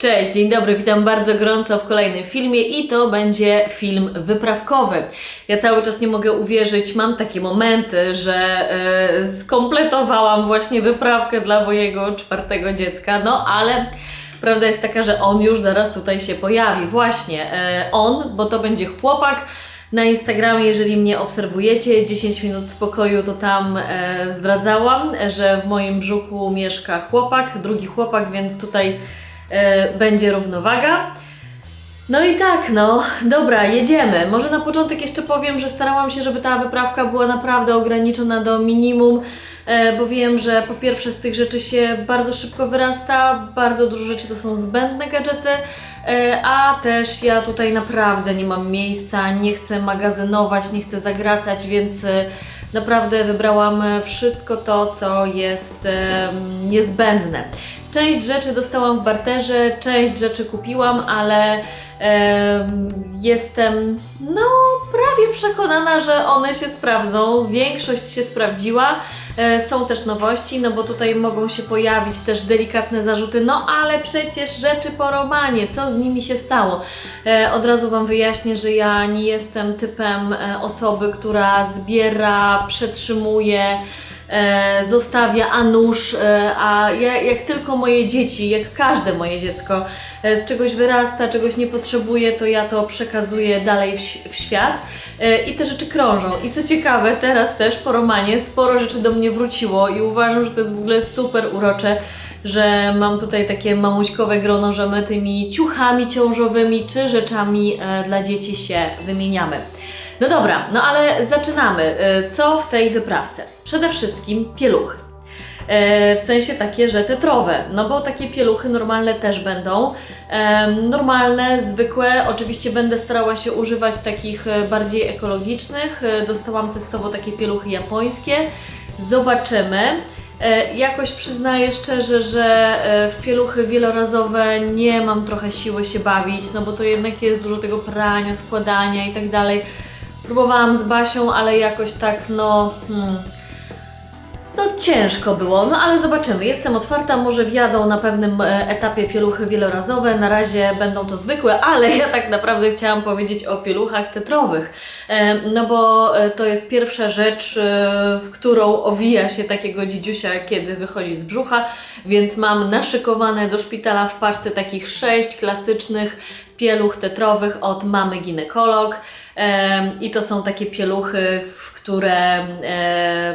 Cześć, dzień dobry, witam bardzo gorąco w kolejnym filmie i to będzie film wyprawkowy. Ja cały czas nie mogę uwierzyć, mam takie momenty, że e, skompletowałam właśnie wyprawkę dla mojego czwartego dziecka, no ale prawda jest taka, że on już zaraz tutaj się pojawi. Właśnie, e, on, bo to będzie chłopak, na Instagramie, jeżeli mnie obserwujecie, 10 minut spokoju, to tam e, zdradzałam, że w moim brzuchu mieszka chłopak, drugi chłopak, więc tutaj e, będzie równowaga. No i tak, no, dobra, jedziemy. Może na początek jeszcze powiem, że starałam się, żeby ta wyprawka była naprawdę ograniczona do minimum, e, bo wiem, że po pierwsze z tych rzeczy się bardzo szybko wyrasta, bardzo dużo rzeczy to są zbędne gadżety, e, a też ja tutaj naprawdę nie mam miejsca, nie chcę magazynować, nie chcę zagracać, więc naprawdę wybrałam wszystko to, co jest niezbędne. Część rzeczy dostałam w barterze, część rzeczy kupiłam, ale em, jestem no prawie przekonana, że one się sprawdzą. Większość się sprawdziła. E, są też nowości, no bo tutaj mogą się pojawić też delikatne zarzuty, no ale przecież rzeczy po romanie, co z nimi się stało? E, od razu Wam wyjaśnię, że ja nie jestem typem e, osoby, która zbiera, przetrzymuje e, zostawia, a nóż, e, a ja, jak tylko moje dzieci, jak każde moje dziecko e, z czegoś wyrasta, czegoś nie potrzebuje, to ja to przekazuję dalej w, w świat e, i te rzeczy krążą. I co ciekawe, teraz też po romanie sporo rzeczy do mnie wróciło i uważam, że to jest w ogóle super urocze, że mam tutaj takie mamuśkowe grono, że my tymi ciuchami ciążowymi czy rzeczami e, dla dzieci się wymieniamy. No dobra, no ale zaczynamy. E, Co w tej wyprawce? Przede wszystkim pieluchy. E, w sensie takie, że tetrowe, no bo takie pieluchy normalne też będą. Em, normalne, zwykłe, oczywiście będę starała się używać takich e, bardziej ekologicznych. E, Dostałam testowo takie pieluchy japońskie. Zobaczymy. E, Jakoś przyznaję szczerze, że e, w pieluchy wielorazowe nie mam trochę siły się bawić, no bo to jednak jest dużo tego prania, składania i tak dalej. Próbowałam z Basią, ale jakoś tak, no. Hmm, no ciężko było, no ale zobaczymy. Jestem otwarta, może wjadą na pewnym e, etapie pieluchy wielorazowe. Na razie będą to zwykłe, ale ja tak naprawdę chciałam powiedzieć o pieluchach tetrowych. E, No bo e, to jest pierwsza rzecz, w którą owija się takiego dzidziusia, kiedy wychodzi z brzucha, więc mam naszykowane do szpitala w paczce takich sześć klasycznych pieluch tetrowych od mamy ginekolog. I to są takie pieluchy, które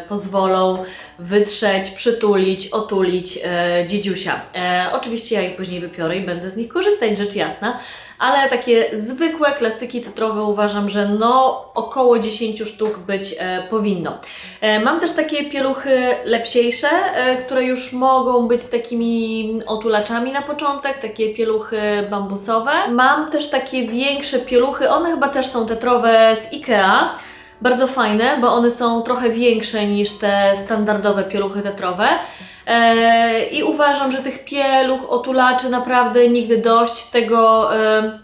pozwolą wytrzeć, przytulić, otulić e, dziedziusia. E, oczywiście ja je później wypiorę i będę z nich korzystać, rzecz jasna, ale takie zwykłe klasyki tetrowe uważam, że no około 10 sztuk być e, powinno. E, mam też takie pieluchy lepsiejsze, e, które już mogą być takimi otulaczami na początek, takie pieluchy bambusowe. Mam też takie większe pieluchy, one chyba też są tetrowe z Ikea. Bardzo fajne, bo one są trochę większe niż te standardowe pieluchy tetrowe. E, I uważam, że tych pieluch, otulaczy naprawdę nigdy dość. Tego e,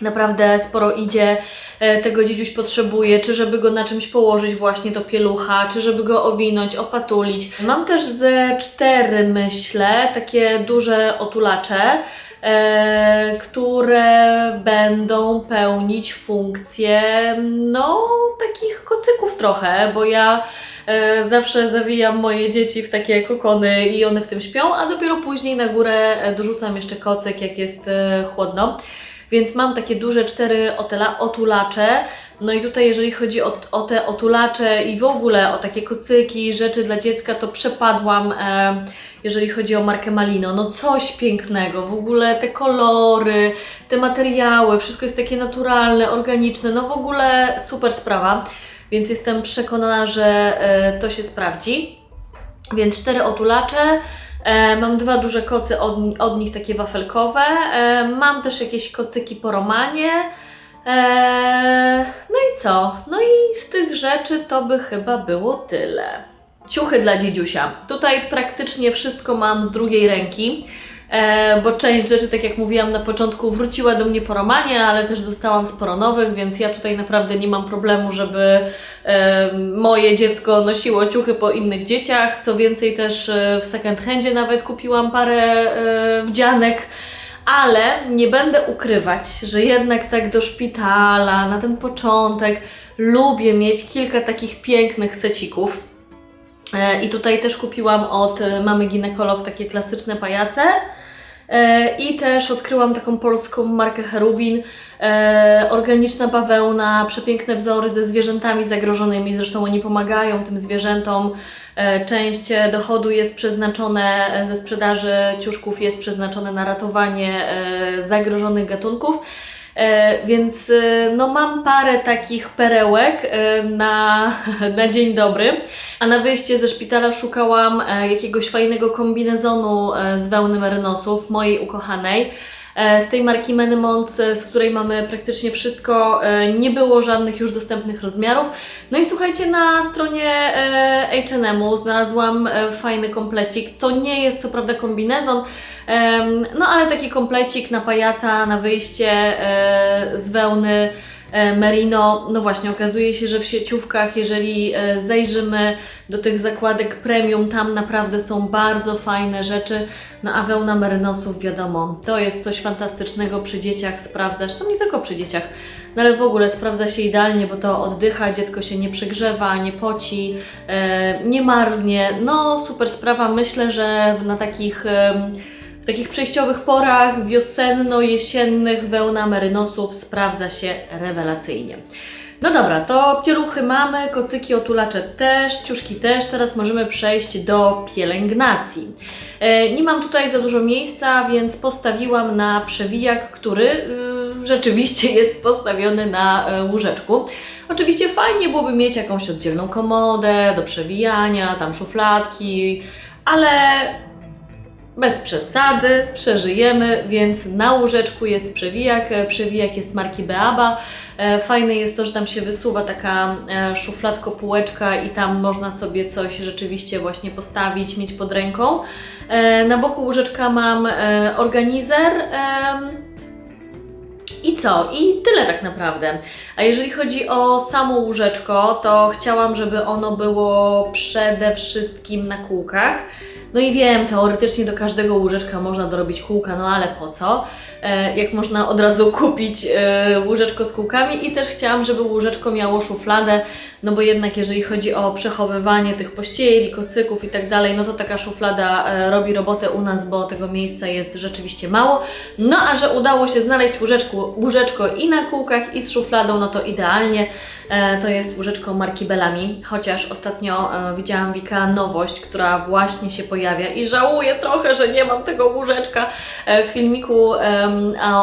naprawdę sporo idzie. E, tego dziedziuś potrzebuje, czy żeby go na czymś położyć właśnie do pielucha, czy żeby go owinąć, opatulić. Mam też ze cztery, myślę, takie duże otulacze, które będą pełnić funkcję, no, takich kocyków trochę, bo ja e, zawsze zawijam moje dzieci w takie kokony i one w tym śpią, a dopiero później na górę e, dorzucam jeszcze kocyk, jak jest e, chłodno. Więc mam takie duże cztery otela, otulacze. No i tutaj, jeżeli chodzi o, o te otulacze i w ogóle o takie kocyki, rzeczy dla dziecka, to przepadłam, e, jeżeli chodzi o markę Malino. No coś pięknego, w ogóle te kolory, te materiały, wszystko jest takie naturalne, organiczne, no w ogóle super sprawa. Więc jestem przekonana, że e, to się sprawdzi. Więc cztery otulacze. E, mam dwa duże kocy, od, od nich takie wafelkowe. E, mam też jakieś kocyki po romanie. E, no i co? No i z tych rzeczy to by chyba było tyle. Ciuchy dla dziedziusia. Tutaj praktycznie wszystko mam z drugiej ręki. E, bo część rzeczy, tak jak mówiłam na początku, wróciła do mnie po romanie, ale też dostałam sporo nowych, więc ja tutaj naprawdę nie mam problemu, żeby e, moje dziecko nosiło ciuchy po innych dzieciach. Co więcej, też e, w second handzie nawet kupiłam parę e, wdzianek. Ale nie będę ukrywać, że jednak tak do szpitala, na ten początek, lubię mieć kilka takich pięknych secików. E, I tutaj też kupiłam od e, mamy ginekolog takie klasyczne pajace. E, I też odkryłam taką polską markę Cherubin. E, organiczna bawełna, przepiękne wzory ze zwierzętami zagrożonymi. Zresztą oni pomagają tym zwierzętom. E, część dochodu jest przeznaczone e, ze sprzedaży ciuszków, jest przeznaczone na ratowanie e, zagrożonych gatunków. Więc no mam parę takich perełek na, na dzień dobry. A na wyjście ze szpitala szukałam jakiegoś fajnego kombinezonu z wełny merynosów, mojej ukochanej. E, Z tej marki Menymons, e, z której mamy praktycznie wszystko, e, nie było żadnych już dostępnych rozmiarów. No i słuchajcie, na stronie H&M znalazłam fajny komplecik. To nie jest co prawda kombinezon, no ale taki komplecik na pajaca, na wyjście z wełny merino. No właśnie, okazuje się, że w sieciówkach, jeżeli e, zajrzymy do tych zakładek premium, tam naprawdę są bardzo fajne rzeczy. No a wełna merynosów, wiadomo, to jest coś fantastycznego przy dzieciach, sprawdza, zresztą nie tylko przy dzieciach, no ale w ogóle sprawdza się idealnie, bo to oddycha, dziecko się nie przegrzewa, nie poci, e, nie marznie. No super sprawa, myślę, że na takich... takich przejściowych porach wiosenno-jesiennych wełna merynosów sprawdza się rewelacyjnie. No dobra, to pieluchy mamy, kocyki otulacze też, ciuszki też. Teraz możemy przejść do pielęgnacji. E, nie mam tutaj za dużo miejsca, więc postawiłam na przewijak, który y, rzeczywiście jest postawiony na e, łóżeczku. Oczywiście fajnie byłoby mieć jakąś oddzielną komodę do przewijania, tam szufladki, ale bez przesady, przeżyjemy, więc na łóżeczku jest przewijak. E, Przewijak jest marki Beaba. E, Fajne jest to, że tam się wysuwa taka e, szufladko, półeczka i tam można sobie coś rzeczywiście właśnie postawić, mieć pod ręką. Na boku łóżeczka mam organizer. i co? I tyle tak naprawdę. A jeżeli chodzi o samo łóżeczko, to chciałam, żeby ono było przede wszystkim na kółkach. No i wiem, teoretycznie do każdego łóżeczka można dorobić kółka, no ale po co? E, jak można od razu kupić e, łóżeczko z kółkami i też chciałam, żeby łóżeczko miało szufladę, no bo jednak jeżeli chodzi o przechowywanie tych pościeli, kocyków i tak dalej, no to taka szuflada e, robi robotę u nas, bo tego miejsca jest rzeczywiście mało. No a że udało się znaleźć łóżeczko i na kółkach i z szufladą, no to idealnie. To jest łóżeczko marki Bellamy, chociaż ostatnio widziałam Wika nowość, która właśnie się pojawia i żałuję trochę, że nie mam tego łóżeczka. E, w filmiku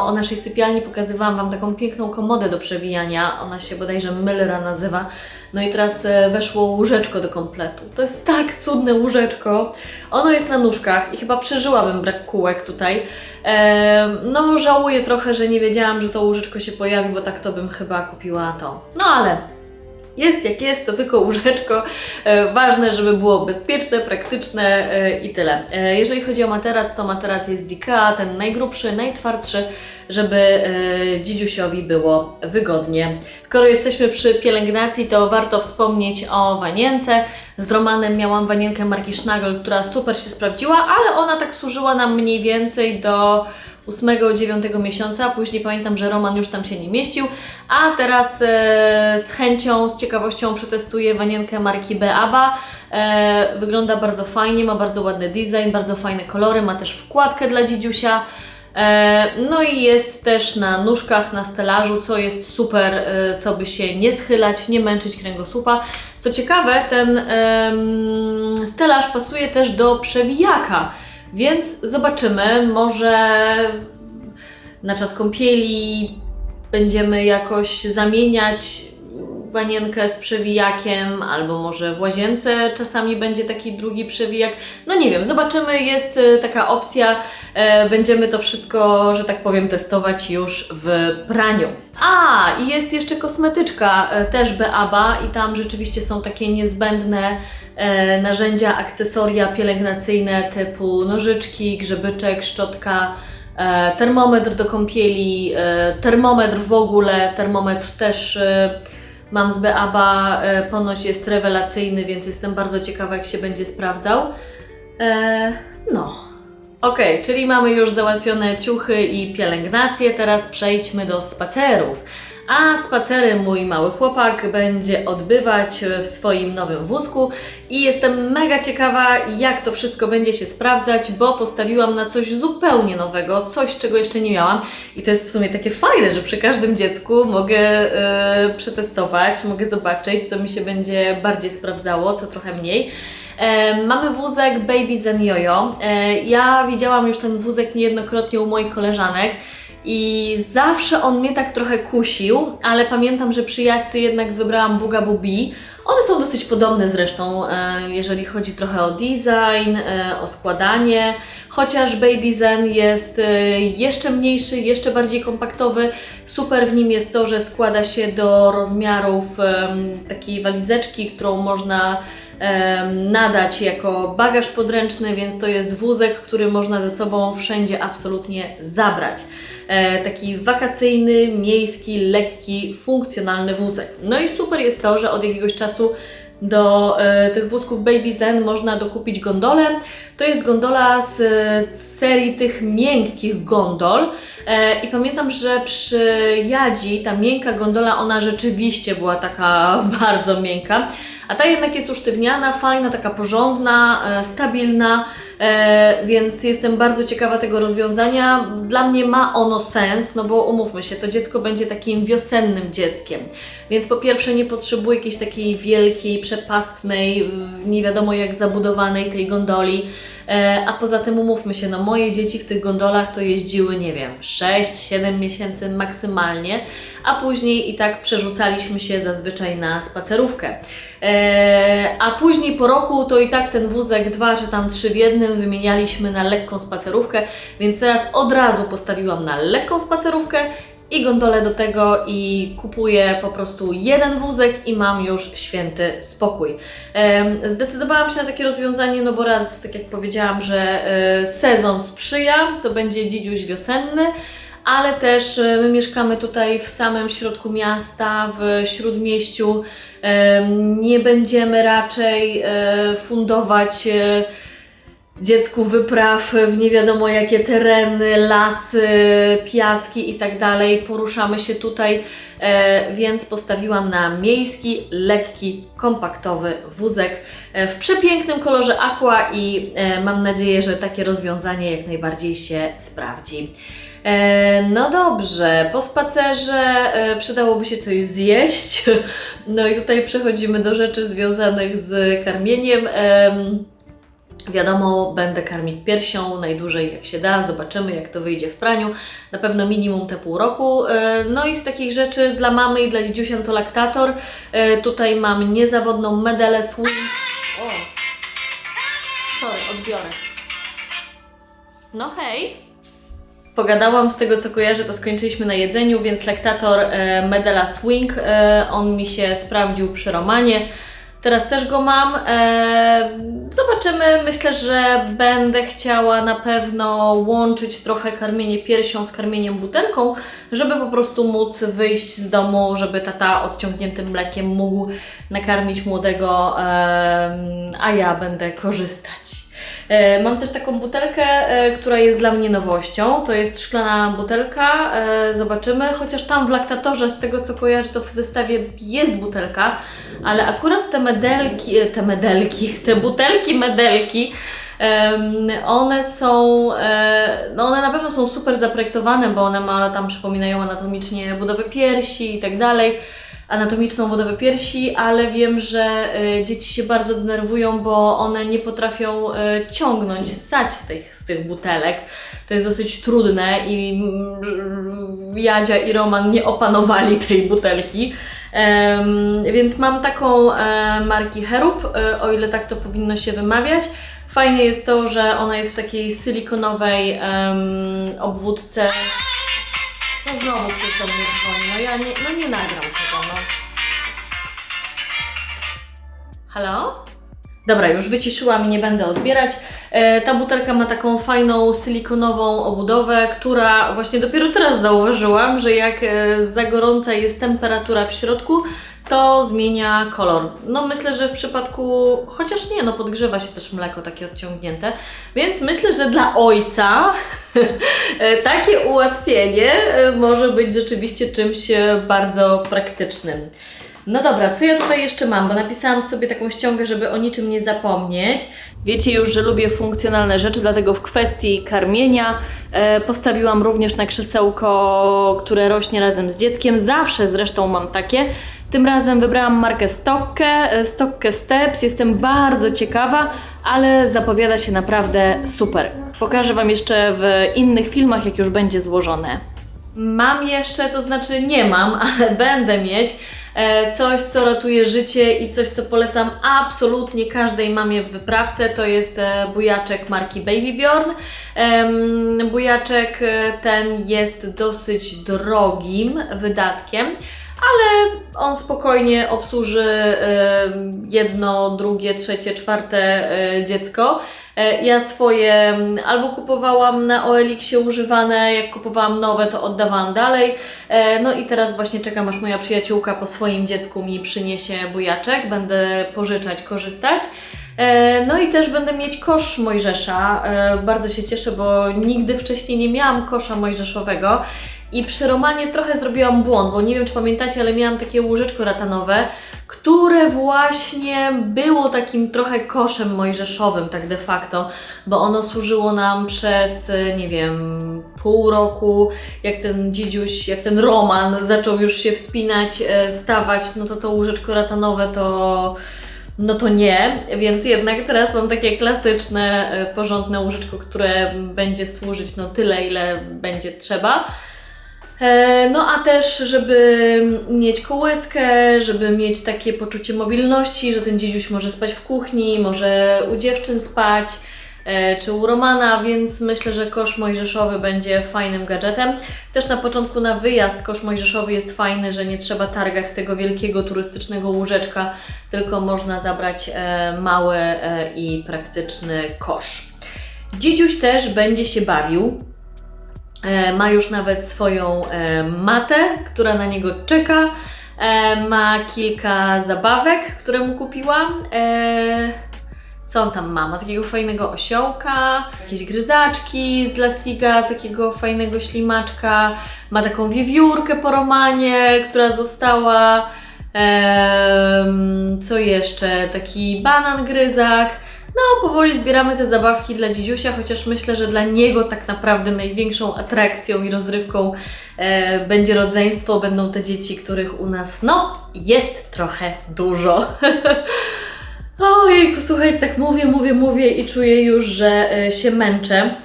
o naszej sypialni pokazywałam Wam taką piękną komodę do przewijania, ona się bodajże Mylra nazywa. No i teraz e, weszło łóżeczko do kompletu. To jest tak cudne łóżeczko. Ono jest na nóżkach i chyba przeżyłabym brak kółek tutaj. Em, No, żałuję trochę, że nie wiedziałam, że to łóżeczko się pojawi, bo tak to bym chyba kupiła to. No ale jest jak jest, to tylko łóżeczko. E, ważne, żeby było bezpieczne, praktyczne e, i tyle. E, jeżeli chodzi o materac, to materac jest z Ikea, ten najgrubszy, najtwardszy, żeby dzidziusiowi było wygodnie. Skoro jesteśmy przy pielęgnacji, to warto wspomnieć o wanience. Z Romanem miałam wanienkę marki Schnagel, która super się sprawdziła, ale ona tak służyła nam mniej więcej do 8-9 miesiąca, później pamiętam, że Roman już tam się nie mieścił, a teraz e, z chęcią, z ciekawością przetestuję wanienkę marki Beaba. E, wygląda bardzo fajnie, ma bardzo ładny design, bardzo fajne kolory, ma też wkładkę dla dzidziusia. E, No i jest też na nóżkach, na stelażu, co jest super, e, co by się nie schylać, nie męczyć kręgosłupa. Co ciekawe, ten em, stelaż pasuje też do przewijaka, więc zobaczymy, może na czas kąpieli będziemy jakoś zamieniać wanienkę z przewijakiem, albo może w łazience czasami będzie taki drugi przewijak. No nie wiem, zobaczymy, jest e, taka opcja. E, Będziemy to wszystko, że tak powiem, testować już w praniu. A, i jest jeszcze kosmetyczka, e, też Beaba, i tam rzeczywiście są takie niezbędne narzędzia, akcesoria pielęgnacyjne typu nożyczki, grzebyczek, szczotka, e, termometr do kąpieli, e, termometr w ogóle, termometr też e, mam z Beaba, e, ponoć jest rewelacyjny, więc jestem bardzo ciekawa, jak się będzie sprawdzał. E, no. Okej, czyli mamy już załatwione ciuchy i pielęgnację, teraz przejdźmy do spacerów. A spacery mój mały chłopak będzie odbywać w swoim nowym wózku i jestem mega ciekawa, jak to wszystko będzie się sprawdzać, bo postawiłam na coś zupełnie nowego, coś czego jeszcze nie miałam i to jest w sumie takie fajne, że przy każdym dziecku mogę e, przetestować, mogę zobaczyć, co mi się będzie bardziej sprawdzało, co trochę mniej. E, mamy wózek Baby Zen Jojo. E, ja widziałam już ten wózek niejednokrotnie u moich koleżanek i zawsze on mnie tak trochę kusił, ale pamiętam, że przy jednak wybrałam Buga Bubi. One są dosyć podobne zresztą, e, jeżeli chodzi trochę o design, e, o składanie, chociaż Baby Zen jest e, jeszcze mniejszy, jeszcze bardziej kompaktowy. Super w nim jest to, że składa się do rozmiarów takiej walizeczki, którą można nadać jako bagaż podręczny, więc to jest wózek, który można ze sobą wszędzie absolutnie zabrać. E, taki wakacyjny, miejski, lekki, funkcjonalny wózek. No i super jest to, że od jakiegoś czasu do e, tych wózków Baby Zen można dokupić gondolę. To jest gondola z, serii tych miękkich gondol. E, I pamiętam, że przy Jadzi ta miękka gondola, ona rzeczywiście była taka bardzo miękka. A ta jednak jest usztywniana, fajna, taka porządna, e, stabilna, e, więc jestem bardzo ciekawa tego rozwiązania. Dla mnie ma ono sens, no bo umówmy się, to dziecko będzie takim wiosennym dzieckiem. Więc po pierwsze nie potrzebuje jakiejś takiej wielkiej, przepastnej, nie wiadomo jak zabudowanej tej gondoli. E, a poza tym umówmy się, no moje dzieci w tych gondolach to jeździły, nie wiem, 6-7 miesięcy maksymalnie, a później i tak przerzucaliśmy się zazwyczaj na spacerówkę. E, a później po roku to i tak ten wózek dwa czy tam trzy w jednym wymienialiśmy na lekką spacerówkę, więc teraz od razu postawiłam na lekką spacerówkę i gondolę do tego i kupuję po prostu jeden wózek i mam już święty spokój. Zdecydowałam się na takie rozwiązanie, no bo raz, tak jak powiedziałam, że e, sezon sprzyja, to będzie dzidziuś wiosenny, ale też e, my mieszkamy tutaj w samym środku miasta, w śródmieściu. Nie będziemy raczej e, fundować dziecku wypraw w nie wiadomo jakie tereny, lasy, piaski i tak dalej. Poruszamy się tutaj, e, więc postawiłam na miejski, lekki, kompaktowy wózek e, w przepięknym kolorze aqua i e, mam nadzieję, że takie rozwiązanie jak najbardziej się sprawdzi. No dobrze, po spacerze przydałoby się coś zjeść. No i tutaj przechodzimy do rzeczy związanych z karmieniem. Wiadomo, będę karmić piersią najdłużej jak się da, zobaczymy jak to wyjdzie w praniu. Na pewno minimum te pół roku. E, No i z takich rzeczy dla mamy i dla dzidziusia to laktator. E, Tutaj mam niezawodną medelę Swing. O! Sorry, odbiorę. No hej! Pogadałam z tego co kojarzę, to skończyliśmy na jedzeniu, więc lektator e, Medela Swing, on mi się sprawdził przy Romanie. Teraz też go mam. E, zobaczymy. Myślę, że będę chciała na pewno łączyć trochę karmienie piersią z karmieniem butelką, żeby po prostu móc wyjść z domu, żeby tata odciągniętym mlekiem mógł nakarmić młodego, a ja będę korzystać. E, Mam też taką butelkę, e, która jest dla mnie nowością. To jest szklana butelka. e, Zobaczymy, chociaż tam w laktatorze, z tego co kojarzę, to w zestawie jest butelka, ale akurat te medelki, te medelki, te butelki medelki, one są, no one na pewno są super zaprojektowane, bo one ma, tam przypominają anatomicznie budowę piersi i tak dalej anatomiczną budowę piersi, ale wiem, że y, dzieci się bardzo denerwują, bo one nie potrafią y, ciągnąć, ssać z tych, z tych butelek. To jest dosyć trudne i mm, Jadzia i Roman nie opanowali tej butelki. Więc mam taką e, marki Herup, e, o ile tak to powinno się wymawiać. Fajnie jest to, że ona jest w takiej silikonowej obwódce. No znowu ktoś do mnie dzwoni. No ja nie, no nie nagram tego, no. Halo? Dobra, już wyciszyłam i nie będę odbierać. E, Ta butelka ma taką fajną silikonową obudowę, która właśnie dopiero teraz zauważyłam, że jak e, za gorąca jest temperatura w środku, to zmienia kolor. No myślę, że w przypadku, chociaż nie, no podgrzewa się też mleko takie odciągnięte, więc myślę, że dla ojca e, takie ułatwienie może być rzeczywiście czymś bardzo praktycznym. No dobra, co ja tutaj jeszcze mam? Bo napisałam sobie taką ściągę, żeby o niczym nie zapomnieć. Wiecie już, że lubię funkcjonalne rzeczy, dlatego w kwestii karmienia e, postawiłam również na krzesełko, które rośnie razem z dzieckiem. Zawsze zresztą mam takie. Tym razem wybrałam markę Stockę, e, Stockę Steps. Jestem bardzo ciekawa, ale zapowiada się naprawdę super. Pokażę Wam jeszcze w innych filmach, jak już będzie złożone. Mam jeszcze, to znaczy nie mam, ale będę mieć e, coś, co ratuje życie i coś, co polecam absolutnie każdej mamie w wyprawce. To jest e, bujaczek marki Baby Bjorn. Bujaczek e, ten jest dosyć drogim wydatkiem. Ale on spokojnie obsłuży e, jedno, drugie, trzecie, czwarte e, dziecko. E, Ja swoje mm, albo kupowałam na OLX-ie używane, jak kupowałam nowe, to oddawałam dalej. No i teraz właśnie czekam, aż moja przyjaciółka po swoim dziecku mi przyniesie bujaczek. Będę pożyczać, korzystać. No i też będę mieć kosz Mojżesza. Bardzo się cieszę, bo nigdy wcześniej nie miałam kosza mojżeszowego. I przy Romanie trochę zrobiłam błąd, bo nie wiem, czy pamiętacie, ale miałam takie łóżeczko ratanowe, które właśnie było takim trochę koszem mojżeszowym, tak de facto, bo ono służyło nam przez, nie wiem, pół roku. Jak ten dzidziuś, jak ten Roman zaczął już się wspinać, e, stawać, no to to łóżeczko ratanowe to no to nie, więc jednak teraz mam takie klasyczne, e, porządne łóżeczko, które będzie służyć no tyle, ile będzie trzeba. E, No a też, żeby mieć kołyskę, żeby mieć takie poczucie mobilności, że ten dziedziuś może spać w kuchni, może u dziewczyn spać, e, czy u Romana, więc myślę, że kosz mojżeszowy będzie fajnym gadżetem. Też na początku na wyjazd kosz mojżeszowy jest fajny, że nie trzeba targać tego wielkiego turystycznego łóżeczka, tylko można zabrać e, mały i praktyczny kosz. Dziedziuś też będzie się bawił. E, Ma już nawet swoją e, matę, która na niego czeka. E, Ma kilka zabawek, które mu kupiłam. Co on tam ma? Ma takiego fajnego osiołka, jakieś gryzaczki z Lasiga, takiego fajnego ślimaczka. Ma taką wiewiórkę po romanie, która została. Co jeszcze? Taki banan gryzak. No, powoli zbieramy te zabawki dla dzidziusia, chociaż myślę, że dla niego tak naprawdę największą atrakcją i rozrywką e, będzie rodzeństwo, będą te dzieci, których u nas, no, jest trochę dużo. Ojejku, słuchajcie, tak mówię, mówię, mówię i czuję już, że e, się męczę.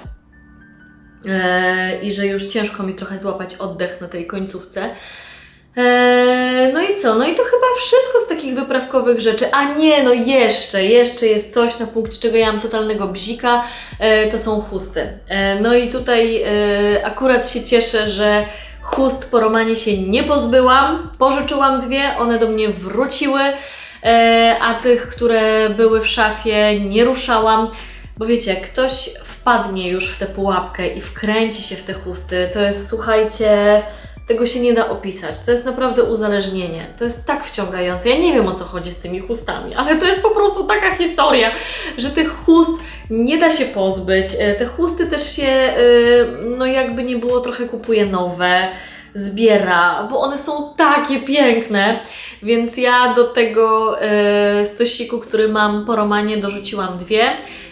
E, I że już ciężko mi trochę złapać oddech na tej końcówce. Eee, no i co? No i to chyba wszystko z takich wyprawkowych rzeczy. A nie, no jeszcze, jeszcze jest coś, na punkcie czego ja mam totalnego bzika, e, to są chusty. E, no i tutaj e, akurat się cieszę, że chust po romanie się nie pozbyłam. Pożyczyłam dwie, one do mnie wróciły, e, a tych, które były w szafie, nie ruszałam. Bo wiecie, jak ktoś wpadnie już w tę pułapkę i wkręci się w te chusty, to jest, słuchajcie, tego się nie da opisać. To jest naprawdę uzależnienie. To jest tak wciągające. Ja nie wiem o co chodzi z tymi chustami, ale to jest po prostu taka historia, że tych chust nie da się pozbyć. E, Te chusty też się, e, no jakby nie było, trochę kupuje nowe, zbiera, bo one są takie piękne. Więc ja do tego e, stosiku, który mam po romanie, dorzuciłam dwie.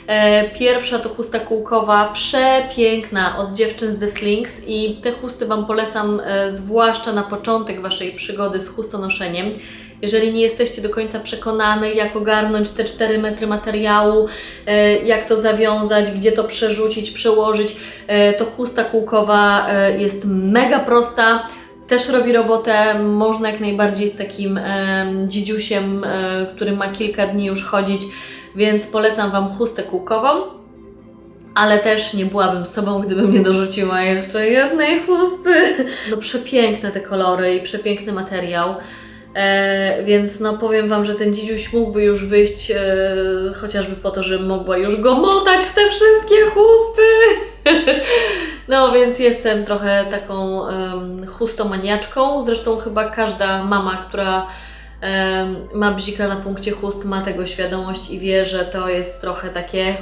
E, Pierwsza to chusta kółkowa, przepiękna od dziewczyn z The Slings i te chusty Wam polecam, e, zwłaszcza na początek Waszej przygody z chustonoszeniem. Jeżeli nie jesteście do końca przekonane, jak ogarnąć te 4 metry materiału, e, jak to zawiązać, gdzie to przerzucić, przełożyć, to chusta kółkowa jest mega prosta. Też robi robotę, można jak najbardziej z takim e, dzidziusiem, który ma kilka dni już chodzić, więc polecam Wam chustę kółkową. Ale też nie byłabym sobą, gdybym nie dorzuciła jeszcze jednej chusty. No przepiękne te kolory i przepiękny materiał. E, więc no powiem Wam, że ten dzidziuś mógłby już wyjść e, chociażby po to, żebym mogła już go motać w te wszystkie chusty. no więc jestem trochę taką em, chustomaniaczką. Zresztą chyba każda mama, która ma bzika na punkcie chust, ma tego świadomość i wie, że to jest trochę takie.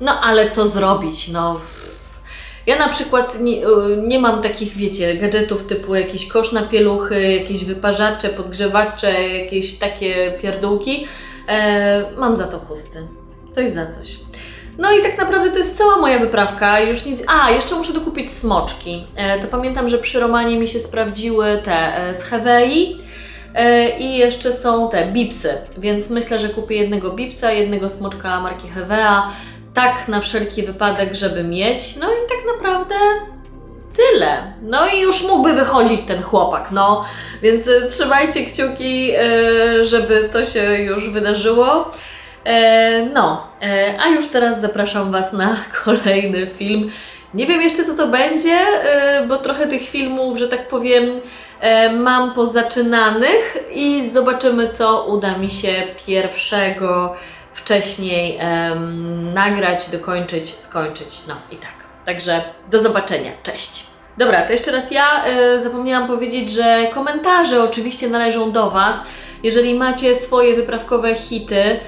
No ale co zrobić? No. Ja na przykład nie, y, nie mam takich, wiecie, gadżetów typu jakiś kosz na pieluchy, jakieś wyparzacze, podgrzewacze, jakieś takie pierdółki. E, mam za to chusty. Coś za coś. No i tak naprawdę to jest cała moja wyprawka. Już nic. A, jeszcze muszę dokupić smoczki. E, to pamiętam, że przy Romanie mi się sprawdziły te e, z Hewei. E, I jeszcze są te bipsy, więc myślę, że kupię jednego bipsa, jednego smoczka marki Hevea, tak na wszelki wypadek, żeby mieć. No i tak naprawdę tyle. No i już mógłby wychodzić ten chłopak, no. Więc e, trzymajcie kciuki, e, żeby to się już wydarzyło. No, a już teraz zapraszam Was na kolejny film. Nie wiem jeszcze co to będzie, bo trochę tych filmów, że tak powiem, mam pozaczynanych i zobaczymy co uda mi się pierwszego wcześniej em, nagrać, dokończyć, skończyć. No i tak. Także do zobaczenia. Cześć. Dobra, to jeszcze raz ja e, zapomniałam powiedzieć, że komentarze oczywiście należą do Was. Jeżeli macie swoje wyprawkowe hity, e,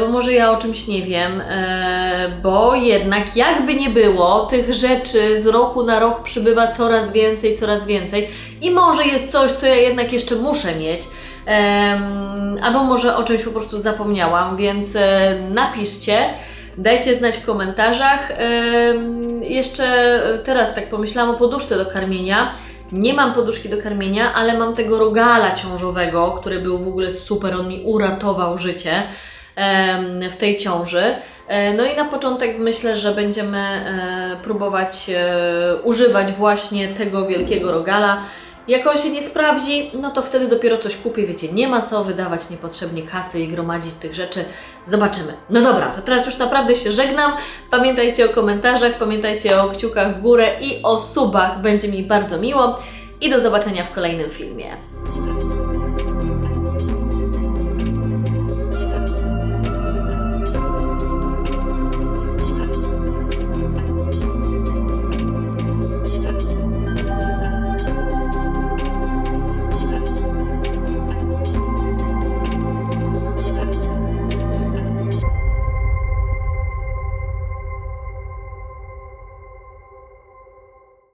bo może ja o czymś nie wiem, e, bo jednak jakby nie było, tych rzeczy z roku na rok przybywa coraz więcej, coraz więcej i może jest coś, co ja jednak jeszcze muszę mieć. Albo może o czymś po prostu zapomniałam, więc e, napiszcie, dajcie znać w komentarzach. Jeszcze teraz tak pomyślałam o poduszce do karmienia. Nie mam poduszki do karmienia, ale mam tego rogala ciążowego, który był w ogóle super, on mi uratował życie w tej ciąży. E, No i na początek myślę, że będziemy e, próbować e, używać właśnie tego wielkiego rogala. Jak on się nie sprawdzi, no to wtedy dopiero coś kupię. Wiecie, nie ma co wydawać niepotrzebnie kasy i gromadzić tych rzeczy. Zobaczymy. No dobra, to teraz już naprawdę się żegnam. Pamiętajcie o komentarzach, pamiętajcie o kciukach w górę i o subach. Będzie mi bardzo miło. I do zobaczenia w kolejnym filmie.